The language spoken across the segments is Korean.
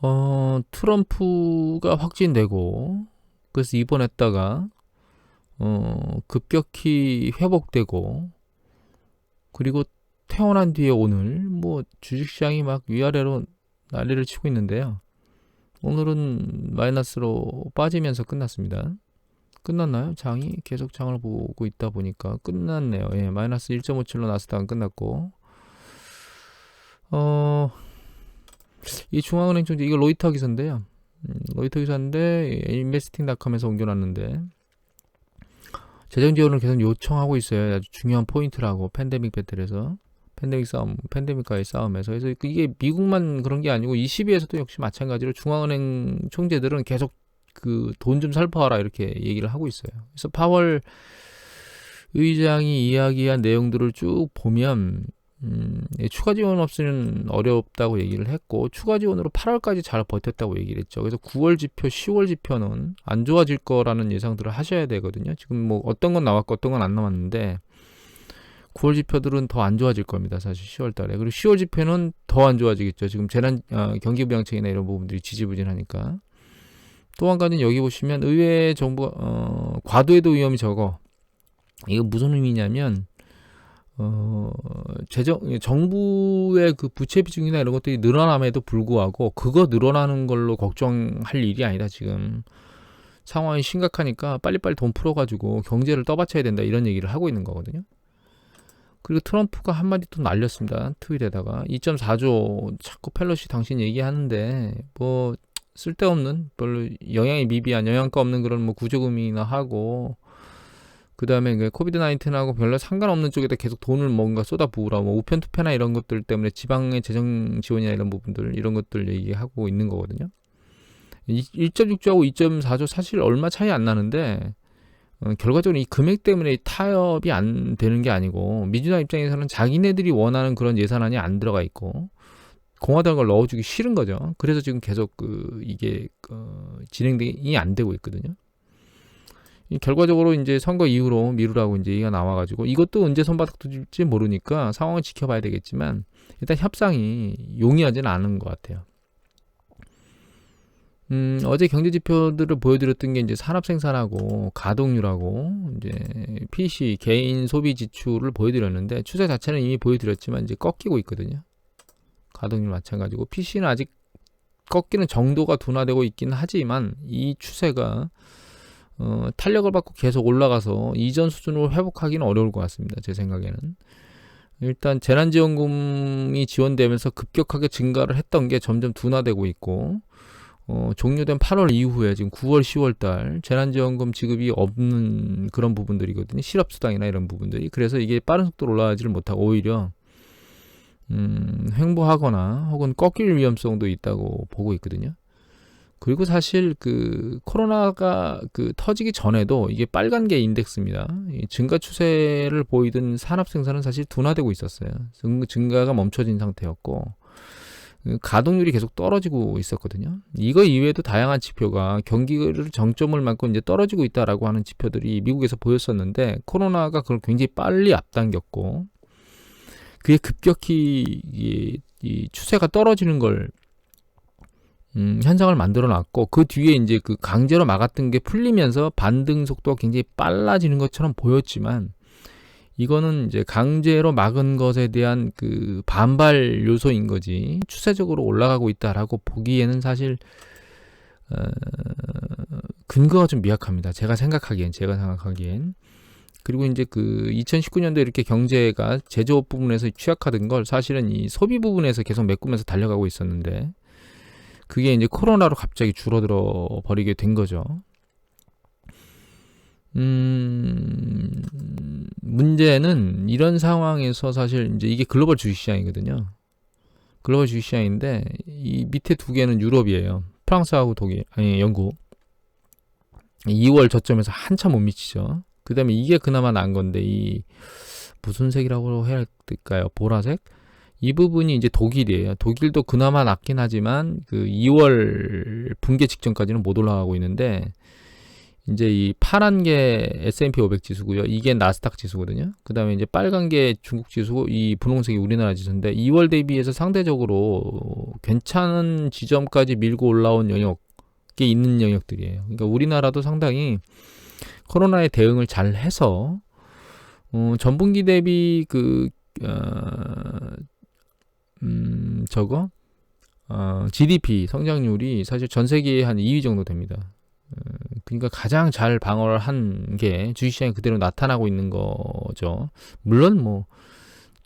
어, 트럼프가 확진되고 그래서 입원했다가 어, 급격히 회복되고 그리고 태어난 뒤에 오늘 뭐 주식시장이 막 위아래로 난리를 치고 있는데요. 오늘은 마이너스로 빠지면서 끝났습니다. 끝났나요? 장이 계속 장을 보고 있다 보니까 끝났네요. 예, 마이너스 1.57로 나스닥은 끝났고 어, 이 중앙은행 총재 이거 로이터 기사인데요. 음, 로이터 기사인데 인베스팅닷컴에서 옮겨놨는데 재정 지원을 계속 요청하고 있어요. 아주 중요한 포인트라고 팬데믹 배틀에서 팬데믹 싸움, 팬데믹과의 싸움에서 그래서 이게 미국만 그런 게 아니고 22에서도 역시 마찬가지로 중앙은행 총재들은 계속 그 돈 좀 살펴와라 이렇게 얘기를 하고 있어요. 그래서 파월 의장이 이야기한 내용들을 쭉 보면 음, 예, 추가 지원 없으면 어렵다고 얘기를 했고 추가 지원으로 8월까지 잘 버텼다고 얘기를 했죠. 그래서 9월 지표, 10월 지표는 안 좋아질 거라는 예상들을 하셔야 되거든요. 지금 뭐 어떤 건 나왔고 어떤 건 안 나왔는데 9월 지표들은 더 안 좋아질 겁니다. 사실 10월 달에. 그리고 10월 지표는 더 안 좋아지겠죠. 지금 재난 어, 경기 부양책이나 이런 부분들이 지지부진하니까. 또 한 가지는 여기 보시면 의회 정부 어, 과도에도 위험이 적어. 이거 무슨 의미냐면 어, 재정, 정부의 그 부채 비중이나 이런 것들이 늘어남에도 불구하고 그거 늘어나는 걸로 걱정할 일이 아니다, 지금. 상황이 심각하니까 빨리빨리 돈 풀어가지고 경제를 떠받쳐야 된다, 이런 얘기를 하고 있는 거거든요. 그리고 트럼프가 한마디 또 날렸습니다. 트윗에다가. 2.4조 자꾸 펠로시 당신 얘기하는데, 뭐, 쓸데없는, 별로 영향이 미비한, 영향가 없는 그런 뭐 구조금이나 하고, 그 다음에 그 코비드 19하고 별로 상관없는 쪽에다 계속 돈을 뭔가 쏟아부으라 뭐 우편 투표나 이런 것들 때문에 지방의 재정 지원이나 이런 부분들 이런 것들 얘기하고 있는 거거든요. 1.6조하고 2.4조 사실 얼마 차이 안 나는데 어, 결과적으로 이 금액 때문에 타협이 안 되는 게 아니고 민주당 입장에서는 자기네들이 원하는 그런 예산안이 안 들어가 있고 공화당을 걸 넣어주기 싫은 거죠. 그래서 지금 계속 그 이게 어, 진행이 안 되고 있거든요. 결과적으로 이제 선거 이후로 미루라고 이제 얘기가 나와가지고 이것도 언제 손바닥 터질지 모르니까 상황을 지켜봐야 되겠지만 일단 협상이 용이하지는 않은 것 같아요. 음, 어제 경제 지표들을 보여드렸던 게 이제 산업 생산하고 가동률하고 이제 PC 개인 소비 지출을 보여드렸는데 추세 자체는 이미 보여드렸지만 이제 꺾이고 있거든요. 가동률 마찬가지고 PC는 아직 꺾이는 정도가 둔화되고 있긴 하지만 이 추세가 어, 탄력을 받고 계속 올라가서 이전 수준으로 회복하기는 어려울 것 같습니다. 제 생각에는. 일단 재난지원금이 지원되면서 급격하게 증가를 했던 게 점점 둔화되고 있고 어, 종료된 8월 이후에 지금 9월, 10월 달 재난지원금 지급이 없는 그런 부분들이거든요. 실업수당이나 이런 부분들이. 그래서 이게 빠른 속도로 올라가지를 못하고 오히려 음, 횡보하거나 혹은 꺾일 위험성도 있다고 보고 있거든요. 그리고 사실 그 코로나가 그 터지기 전에도 이게 빨간 게 인덱스입니다. 증가 추세를 보이던 산업 생산은 사실 둔화되고 있었어요. 증가가 멈춰진 상태였고 그 가동률이 계속 떨어지고 있었거든요. 이거 이외에도 다양한 지표가 경기를 정점을 맞고 이제 떨어지고 있다라고 하는 지표들이 미국에서 보였었는데 코로나가 그걸 굉장히 빨리 앞당겼고 그게 급격히 이, 이 추세가 떨어지는 걸 음, 현상을 만들어 놨고 그 뒤에 이제 그 강제로 막았던 게 풀리면서 반등 속도가 굉장히 빨라지는 것처럼 보였지만 이거는 이제 강제로 막은 것에 대한 그 반발 요소인 거지 추세적으로 올라가고 있다라고 보기에는 사실 어, 근거가 좀 미약합니다. 제가 생각하기엔 제가 생각하기엔 그리고 이제 그 2019년도 이렇게 경제가 제조업 부분에서 취약하던 걸 사실은 이 소비 부분에서 계속 메꾸면서 달려가고 있었는데 그게 이제 코로나로 갑자기 줄어들어 버리게 된 거죠. 음, 문제는 이런 상황에서 사실 이제 이게 글로벌 주식시장이거든요. 글로벌 주식시장인데 이 밑에 두 개는 유럽이에요. 프랑스하고 독일, 아니 영국. 2월 저점에서 한참 못 미치죠. 그 다음에 이게 그나마 난 건데 이 무슨 색이라고 해야 될까요? 보라색? 이 부분이 이제 독일이에요. 독일도 그나마 낫긴 하지만 그 2월 분계 직전까지는 못 올라가고 있는데 이제 이 파란 게 S&P 500 지수고요. 이게 나스닥 지수거든요. 그다음에 이제 빨간 게 중국 지수고 이 분홍색이 우리나라 지수인데 2월 대비해서 상대적으로 괜찮은 지점까지 밀고 올라온 영역이 있는 영역들이에요. 그러니까 우리나라도 상당히 코로나에 대응을 잘 해서 어, 전분기 대비 그 어, 음, 저거 어, GDP 성장률이 사실 전 세계에 한 2위 정도 됩니다. 어, 그러니까 가장 잘 방어를 한 게 주식시장에 그대로 나타나고 있는 거죠. 물론 뭐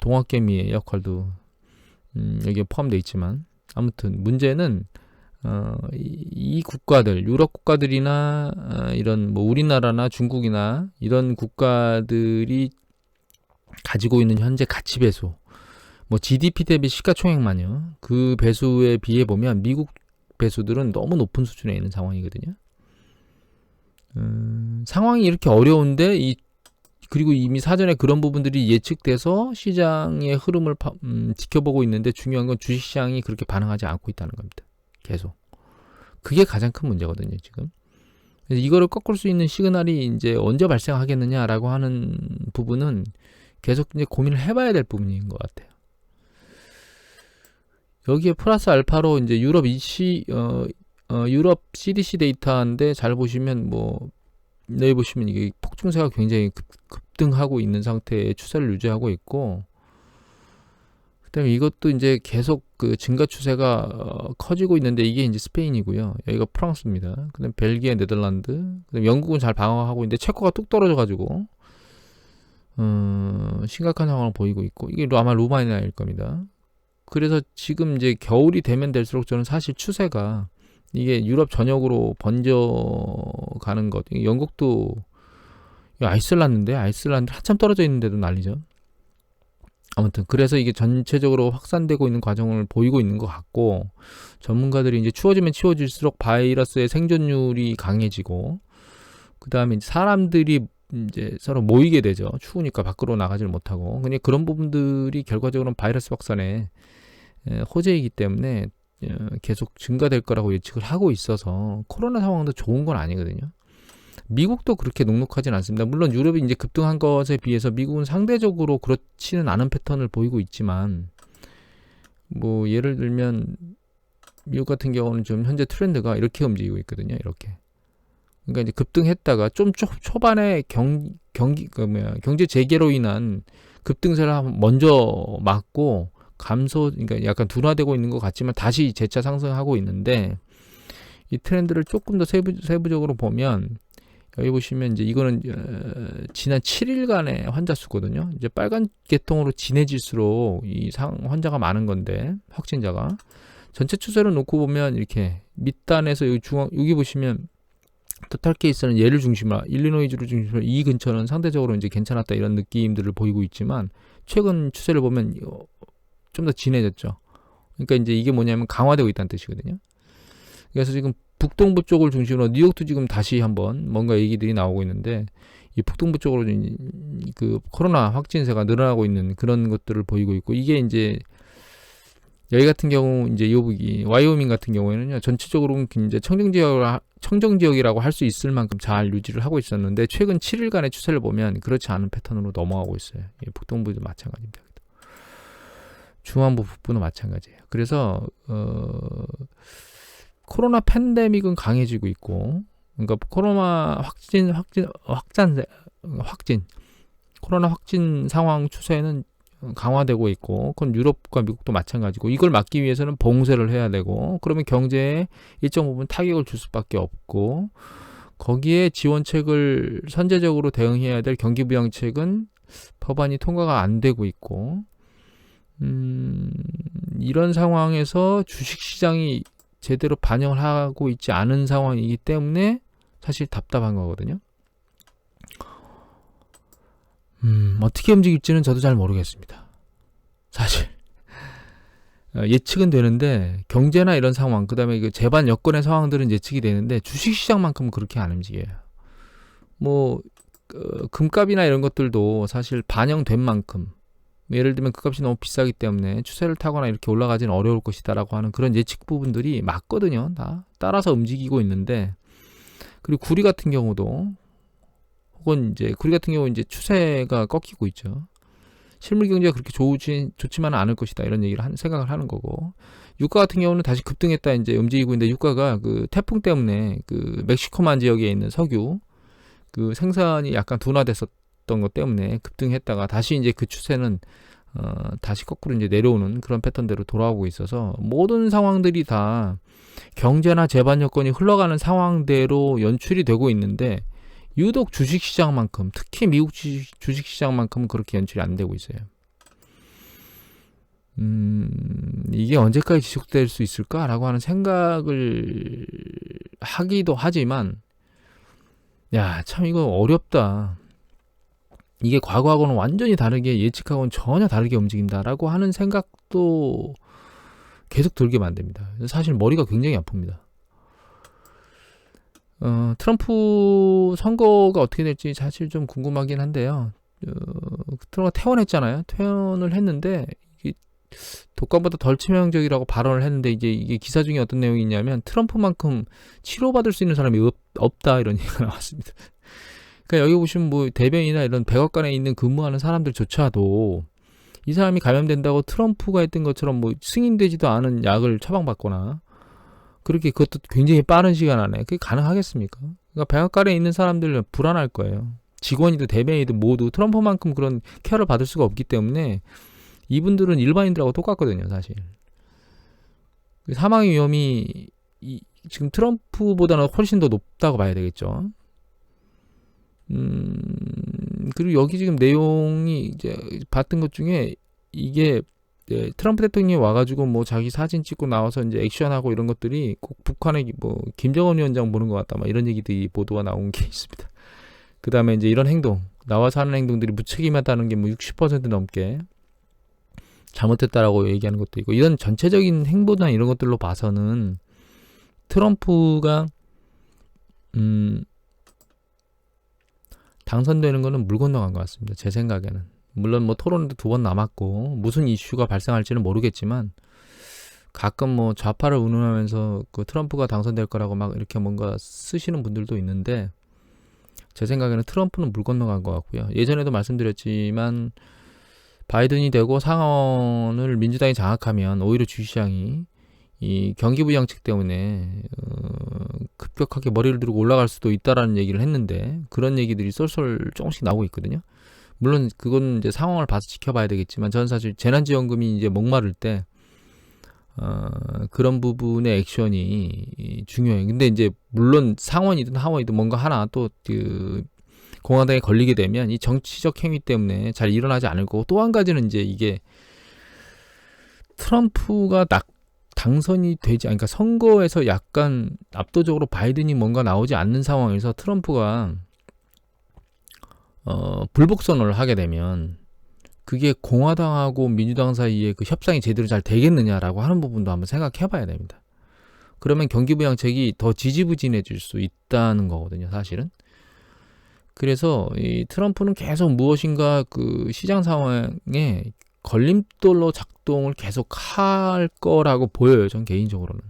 동학개미의 역할도 음, 여기에 포함되어 있지만 아무튼 문제는 어, 이, 이 국가들 유럽 국가들이나 어, 이런 뭐 우리나라나 중국이나 이런 국가들이 가지고 있는 현재 가치 배수 뭐 GDP 대비 시가총액만요. 그 배수에 비해 보면 미국 배수들은 너무 높은 수준에 있는 상황이거든요. 음, 상황이 이렇게 어려운데 이 그리고 이미 사전에 그런 부분들이 예측돼서 시장의 흐름을 파, 음, 지켜보고 있는데 중요한 건 주식시장이 그렇게 반응하지 않고 있다는 겁니다. 계속. 그게 가장 큰 문제거든요, 지금. 그래서 이거를 꺾을 수 있는 시그널이 이제 언제 발생하겠느냐라고 하는 부분은 계속 이제 고민을 해봐야 될 부분인 것 같아요. 여기에 플러스 알파로 이제 유럽 이시 어, 어 유럽 CDC 데이터인데 잘 보시면 뭐 여기 보시면 이게 폭증세가 굉장히 급, 급등하고 있는 상태의 추세를 유지하고 있고 그다음에 이것도 이제 계속 그 증가 추세가 어, 커지고 있는데 이게 이제 스페인이고요. 여기가 프랑스입니다. 그다음 벨기에, 네덜란드, 그다음 영국은 잘 방어하고 있는데 체코가 뚝 떨어져 가지고 어, 심각한 상황을 보이고 있고 이게 아마 루마니아일 겁니다. 그래서 지금 이제 겨울이 되면 될수록 저는 사실 추세가 이게 유럽 전역으로 번져가는 것. 영국도 아이슬란드인데 아이슬란드 한참 떨어져 있는데도 난리죠. 아무튼 그래서 이게 전체적으로 확산되고 있는 과정을 보이고 있는 것 같고 전문가들이 이제 추워지면 추워질수록 바이러스의 생존율이 강해지고 그 다음에 사람들이 이제 서로 모이게 되죠. 추우니까 밖으로 나가질 못하고. 그냥 그런 부분들이 결과적으로는 바이러스 확산에 호재이기 때문에 어, 계속 증가될 거라고 예측을 하고 있어서 코로나 상황도 좋은 건 아니거든요. 미국도 그렇게 녹록하진 않습니다. 물론 유럽이 이제 급등한 것에 비해서 미국은 상대적으로 그렇지는 않은 패턴을 보이고 있지만 뭐 예를 들면 미국 같은 경우는 좀 현재 트렌드가 이렇게 움직이고 있거든요. 이렇게. 그러니까 이제 급등했다가 좀 초, 초반에 경 경기 그 뭐야 경제 재개로 인한 급등세를 먼저 막고 감소 그러니까 약간 둔화되고 있는 것 같지만 다시 재차 상승하고 있는데 이 트렌드를 조금 더 세부, 세부적으로 보면 여기 보시면 이제 이거는 어, 지난 7일간의 환자 수거든요. 이제 빨간 계통으로 진해질수록 이 상 환자가 많은 건데 확진자가 전체 추세를 놓고 보면 이렇게 밑단에서 여기 중앙 여기 보시면 토탈 케이스는 얘를 중심으로 일리노이주를 중심으로 이 근처는 상대적으로 이제 괜찮았다 이런 느낌들을 보이고 있지만 최근 추세를 보면 좀 더 진해졌죠. 그러니까 이제 이게 뭐냐면 강화되고 있다는 뜻이거든요. 그래서 지금 북동부 쪽을 중심으로 뉴욕도 지금 다시 한번 뭔가 얘기들이 나오고 있는데 이 북동부 쪽으로 그 코로나 확진세가 늘어나고 있는 그런 것들을 보이고 있고 이게 이제 여기 같은 경우 이제 요북이 와이오밍 같은 경우에는요 전체적으로 이제 청정 지역 청정 지역이라고 할 수 있을 만큼 잘 유지를 하고 있었는데 최근 7일간의 추세를 보면 그렇지 않은 패턴으로 넘어가고 있어요. 예, 북동부도 마찬가지입니다. 중앙부 북부는 마찬가지예요. 그래서 어 코로나 팬데믹은 강해지고 있고 그러니까 코로나 확진 확진 확산 확진 코로나 확진 상황 추세는 강화되고 있고 그건 유럽과 미국도 마찬가지고 이걸 막기 위해서는 봉쇄를 해야 되고 그러면 경제에 일정 부분 타격을 줄 수밖에 없고 거기에 지원책을 선제적으로 대응해야 될 경기부양책은 법안이 통과가 안 되고 있고 음, 이런 상황에서 주식시장이 제대로 반영을 하고 있지 않은 상황이기 때문에 사실 답답한 거거든요. 음, 어떻게 움직일지는 저도 잘 모르겠습니다. 사실. 어, 예측은 되는데 경제나 이런 상황, 그 다음에 그 재반 여건의 상황들은 예측이 되는데 주식 시장만큼은 그렇게 안 움직여요. 뭐 어, 금값이나 이런 것들도 사실 반영된 만큼 예를 들면 그 값이 너무 비싸기 때문에 추세를 타거나 이렇게 올라가지는 어려울 것이다라고 하는 그런 예측 부분들이 맞거든요. 다 따라서 움직이고 있는데 그리고 구리 같은 경우도 혹은 이제 구리 같은 경우 이제 추세가 꺾이고 있죠. 실물 경제가 그렇게 좋지 좋지만은 않을 것이다 이런 얘기를 한, 생각을 하는 거고 유가 같은 경우는 다시 급등했다 이제 움직이고 있는데 유가가 그 태풍 때문에 그 멕시코만 지역에 있는 석유 그 생산이 약간 둔화됐었 던 것 때문에 급등했다가 다시 이제 그 추세는 어, 다시 거꾸로 이제 내려오는 그런 패턴대로 돌아오고 있어서 모든 상황들이 다 경제나 재반 여건이 흘러가는 상황대로 연출이 되고 있는데 유독 주식시장만큼 특히 미국 주식, 주식시장만큼은 그렇게 연출이 안 되고 있어요. 음, 이게 언제까지 지속될 수 있을까라고 하는 생각을 하기도 하지만, 야, 참 이거 어렵다. 이게 과거하고는 완전히 다르게 예측하고는 전혀 다르게 움직인다라고 하는 생각도 계속 들게 만듭니다. 사실 머리가 굉장히 아픕니다. 어, 트럼프 선거가 어떻게 될지 사실 좀 궁금하긴 한데요. 어, 트럼프가 퇴원했잖아요. 퇴원을 했는데 이게 독감보다 덜 치명적이라고 발언을 했는데 이제 이게 기사 중에 어떤 내용이 있냐면 트럼프만큼 치료받을 수 있는 사람이 없, 없다 이런 얘기가 나왔습니다. 그러니까 여기 보시면 뭐 대변이나 이런 백악관에 있는 근무하는 사람들조차도 이 사람이 감염된다고 트럼프가 했던 것처럼 뭐 승인되지도 않은 약을 처방받거나 그렇게 그것도 굉장히 빠른 시간 안에 그게 가능하겠습니까? 그러니까 백악관에 있는 사람들은 불안할 거예요. 직원이든 대변이든 모두 트럼프만큼 그런 케어를 받을 수가 없기 때문에 이분들은 일반인들하고 똑같거든요, 사실. 사망의 위험이 이, 지금 트럼프보다는 훨씬 더 높다고 봐야 되겠죠. 음, 그리고 여기 지금 내용이 이제 봤던 것 중에 이게 네, 트럼프 대통령이 와가지고 뭐 자기 사진 찍고 나와서 이제 액션하고 이런 것들이 꼭 북한의 뭐 김정은 위원장 보는 것 같다 막 이런 얘기들이 보도가 나온 게 있습니다. 그 다음에 이제 이런 행동 나와서 하는 행동들이 무책임하다는 게 뭐 60% 넘게 잘못했다라고 얘기하는 것도 있고 이런 전체적인 행보나 이런 것들로 봐서는 트럼프가 음 당선되는 거는 물 건너간 것 같습니다. 제 생각에는. 물론 뭐 토론도 두 번 남았고 무슨 이슈가 발생할지는 모르겠지만 가끔 뭐 좌파를 운운하면서 그 트럼프가 당선될 거라고 막 이렇게 뭔가 쓰시는 분들도 있는데 제 생각에는 트럼프는 물 건너간 것 같고요. 예전에도 말씀드렸지만 바이든이 되고 상원을 민주당이 장악하면 오히려 주시장이 이 경기 부양책 때문에 어, 급격하게 머리를 들고 올라갈 수도 있다라는 얘기를 했는데 그런 얘기들이 쏠쏠 조금씩 나오고 있거든요. 물론 그건 이제 상황을 봐서 지켜봐야 되겠지만 저는 사실 재난지원금이 이제 목마를 때 어, 그런 부분의 액션이 중요해요. 근데 이제 물론 상원이든 하원이든 뭔가 하나 또 그 공화당에 걸리게 되면 이 정치적 행위 때문에 잘 일어나지 않을 거고 또 한 가지는 이제 이게 트럼프가 낙 당선이 되지 그러니까 선거에서 약간 압도적으로 바이든이 뭔가 나오지 않는 상황에서 트럼프가 어, 불복선을 하게 되면 그게 공화당하고 민주당 사이에 그 협상이 제대로 잘 되겠느냐라고 하는 부분도 한번 생각해 봐야 됩니다. 그러면 경기부양책이 더 지지부진해질 수 있다는 거거든요, 사실은. 그래서 이 트럼프는 계속 무엇인가 그 시장 상황에 걸림돌로 작동을 계속 할 거라고 보여요. 전 개인적으로는.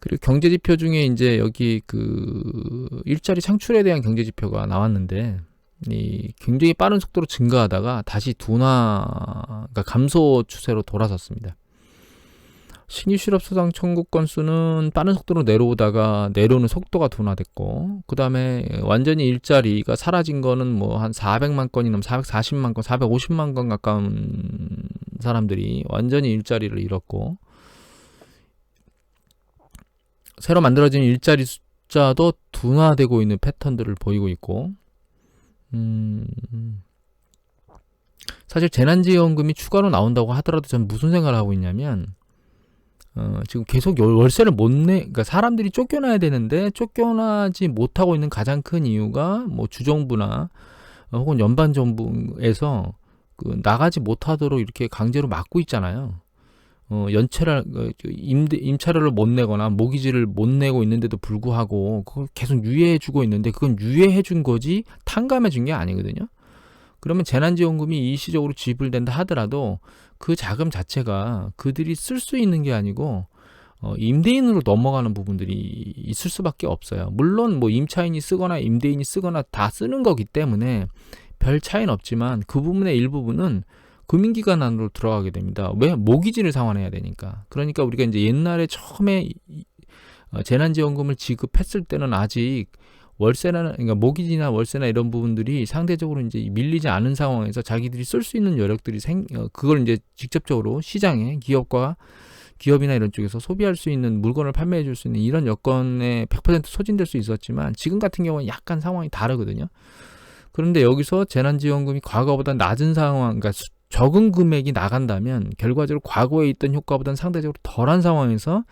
그리고 경제 지표 중에 이제 여기 그 일자리 창출에 대한 경제 지표가 나왔는데 이 굉장히 빠른 속도로 증가하다가 다시 둔화, 그러니까 감소 추세로 돌아섰습니다. 신규 실업 수당 청구 건수는 빠른 속도로 내려오다가 내려오는 속도가 둔화됐고 그 다음에 완전히 일자리가 사라진 거는 뭐 한 400만 건이 넘 440만 건, 450만 건 가까운 사람들이 완전히 일자리를 잃었고 새로 만들어진 일자리 숫자도 둔화되고 있는 패턴들을 보이고 있고 음 사실 재난지원금이 추가로 나온다고 하더라도 저는 무슨 생각을 하고 있냐면 어, 지금 계속 월세를 못 내, 그러니까 사람들이 쫓겨나야 되는데 쫓겨나지 못하고 있는 가장 큰 이유가 뭐 주정부나 어, 혹은 연방 정부에서 그 나가지 못하도록 이렇게 강제로 막고 있잖아요. 어, 연체를 어, 임대 임차료를 못 내거나 모기지를 못 내고 있는데도 불구하고 그걸 계속 유예해 주고 있는데 그건 유예해 준 거지 탕감해 준 게 아니거든요. 그러면 재난지원금이 일시적으로 지불된다 하더라도 그 자금 자체가 그들이 쓸 수 있는 게 아니고 어, 임대인으로 넘어가는 부분들이 있을 수밖에 없어요. 물론 뭐 임차인이 쓰거나 임대인이 쓰거나 다 쓰는 거기 때문에 별 차이는 없지만 그 부분의 일부분은 금융기관 안으로 들어가게 됩니다. 왜 모기지를 상환해야 되니까. 그러니까 우리가 이제 옛날에 처음에 이- 어, 재난지원금을 지급했을 때는 아직 월세나 그러니까 모기지나 월세나 이런 부분들이 상대적으로 이제 밀리지 않은 상황에서 자기들이 쓸 수 있는 여력들이 생 어, 그걸 이제 직접적으로 시장에 기업과 기업이나 이런 쪽에서 소비할 수 있는 물건을 판매해 줄 수 있는 이런 여건에 100% 소진될 수 있었지만 지금 같은 경우는 약간 상황이 다르거든요. 그런데 여기서 재난지원금이 과거보다 낮은 상황, 그러니까 수- 적은 금액이 나간다면 결과적으로 과거에 있던 효과보다는 상대적으로 덜한 상황에서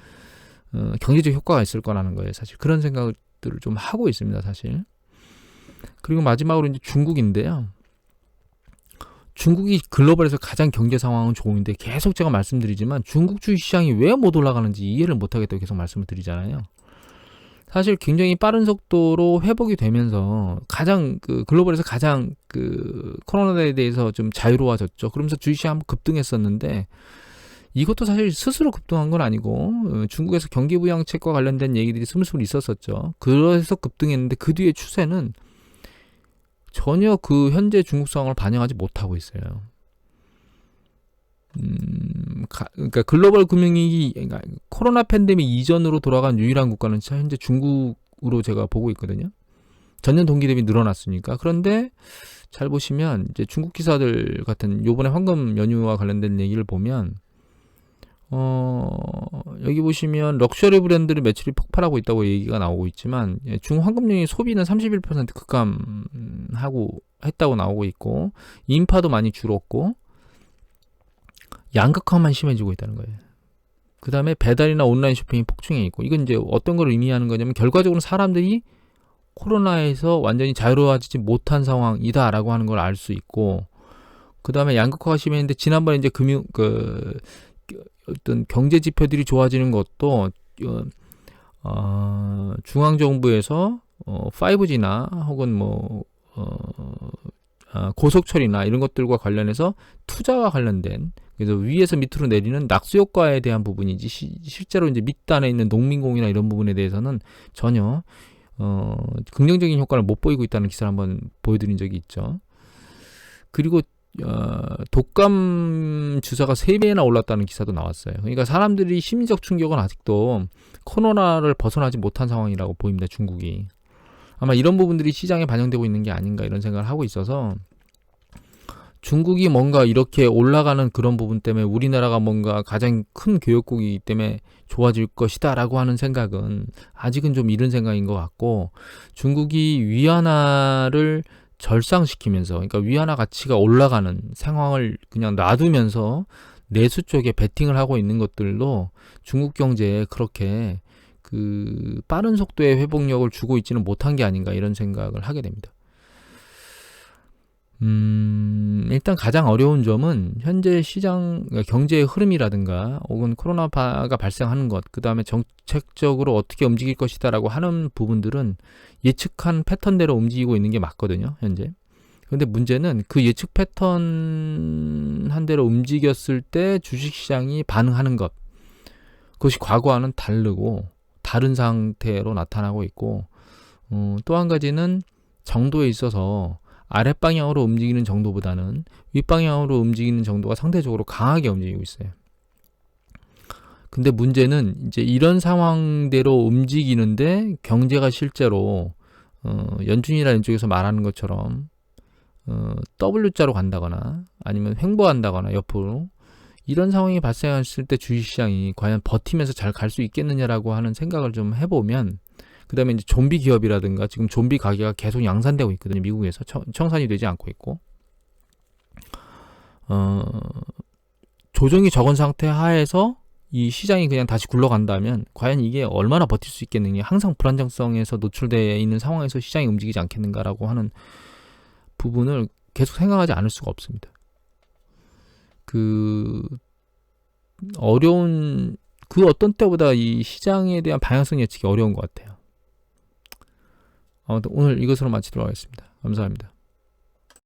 어, 경제적 효과가 있을 거라는 거예요. 사실 그런 생각 들을 좀 하고 있습니다. 사실. 그리고 마지막으로 이제 중국인데요. 중국이 글로벌에서 가장 경제 상황은 좋은데 계속 제가 말씀드리지만 중국 주식 시장이 왜 못 올라가는지 이해를 못 하겠다고 계속 말씀을 드리잖아요. 사실 굉장히 빠른 속도로 회복이 되면서 가장 그 글로벌에서 가장 그 코로나에 대해서 좀 자유로워졌죠. 그러면서 주식이 한번 급등했었는데 이것도 사실 스스로 급등한 건 아니고 어, 중국에서 경기 부양책과 관련된 얘기들이 스물스물 있었었죠. 그래서 급등했는데 그 뒤에 추세는 전혀 그 현재 중국 상황을 반영하지 못하고 있어요. 음, 가- 그러니까 글로벌 금융위기, 그러니까 코로나 팬데믹 이전으로 돌아간 유일한 국가는 현재 중국으로 제가 보고 있거든요. 전년 동기 대비 늘어났으니까. 그런데 잘 보시면 이제 중국 기사들 같은 요번에 황금 연휴와 관련된 얘기를 보면 어, 여기 보시면 럭셔리 브랜드의 매출이 폭발하고 있다고 얘기가 나오고 있지만 예, 중황금융의 소비는 31% 급감하고 했다고 나오고 있고 인파도 많이 줄었고 양극화만 심해지고 있다는 거예요. 그 다음에 배달이나 온라인 쇼핑이 폭증해 있고 이건 이제 어떤 걸 의미하는 거냐면 결과적으로 사람들이 코로나에서 완전히 자유로워지지 못한 상황이다라고 하는 걸 알 수 있고 그 다음에 양극화가 심했는데 지난번에 이제 금융 그 어떤 경제 지표들이 좋아지는 것도 어, 어, 중앙 정부에서 어, 5G나 혹은 뭐 어, 아, 고속철이나 이런 것들과 관련해서 투자와 관련된 그래서 위에서 밑으로 내리는 낙수 효과에 대한 부분이지 시, 실제로 이제 밑단에 있는 농민공이나 이런 부분에 대해서는 전혀 어, 긍정적인 효과를 못 보이고 있다는 기사를 한번 보여드린 적이 있죠. 그리고 어, 독감 주사가 세배나 올랐다는 기사도 나왔어요. 그러니까 사람들이 심리적 충격은 아직도 코로나를 벗어나지 못한 상황이라고 보입니다. 중국이. 아마 이런 부분들이 시장에 반영되고 있는 게 아닌가 이런 생각을 하고 있어서 중국이 뭔가 이렇게 올라가는 그런 부분 때문에 우리나라가 뭔가 가장 큰 교역국이기 때문에 좋아질 것이다라고 하는 생각은 아직은 좀 이른 생각인 것 같고 중국이 위안화를 절상시키면서 그러니까 위안화 가치가 올라가는 상황을 그냥 놔두면서 내수 쪽에 베팅을 하고 있는 것들도 중국 경제에 그렇게 그 빠른 속도의 회복력을 주고 있지는 못한 게 아닌가 이런 생각을 하게 됩니다. 음, 일단 가장 어려운 점은 현재 시장 그러니까 경제의 흐름이라든가 혹은 코로나가 발생하는 것, 그 다음에 정책적으로 어떻게 움직일 것이다라고 하는 부분들은 예측한 패턴대로 움직이고 있는 게 맞거든요, 현재. 근데 문제는 그 예측 패턴 한 대로 움직였을 때 주식시장이 반응하는 것. 그것이 과거와는 다르고 다른 상태로 나타나고 있고 어, 또 한 가지는 정도에 있어서 아랫방향으로 움직이는 정도보다는 윗방향으로 움직이는 정도가 상대적으로 강하게 움직이고 있어요. 근데 문제는 이제 이런 상황대로 움직이는데 경제가 실제로 어, 연준이라는 쪽에서 말하는 것처럼 어, W자로 간다거나 아니면 횡보한다거나 옆으로 이런 상황이 발생했을 때 주식시장이 과연 버티면서 잘 갈 수 있겠느냐라고 하는 생각을 좀 해보면 그 다음에 이제 좀비 기업이라든가 지금 좀비 가게가 계속 양산되고 있거든요. 미국에서 청, 청산이 되지 않고 있고 어, 조정이 적은 상태 하에서 이 시장이 그냥 다시 굴러간다면 과연 이게 얼마나 버틸 수 있겠느냐 항상 불안정성에서 노출되어 있는 상황에서 시장이 움직이지 않겠는가라고 하는 부분을 계속 생각하지 않을 수가 없습니다. 그 어려운 그 어떤 때보다 이 시장에 대한 방향성 예측이 어려운 것 같아요. 아무튼 오늘 이것으로 마치도록 하겠습니다. 감사합니다.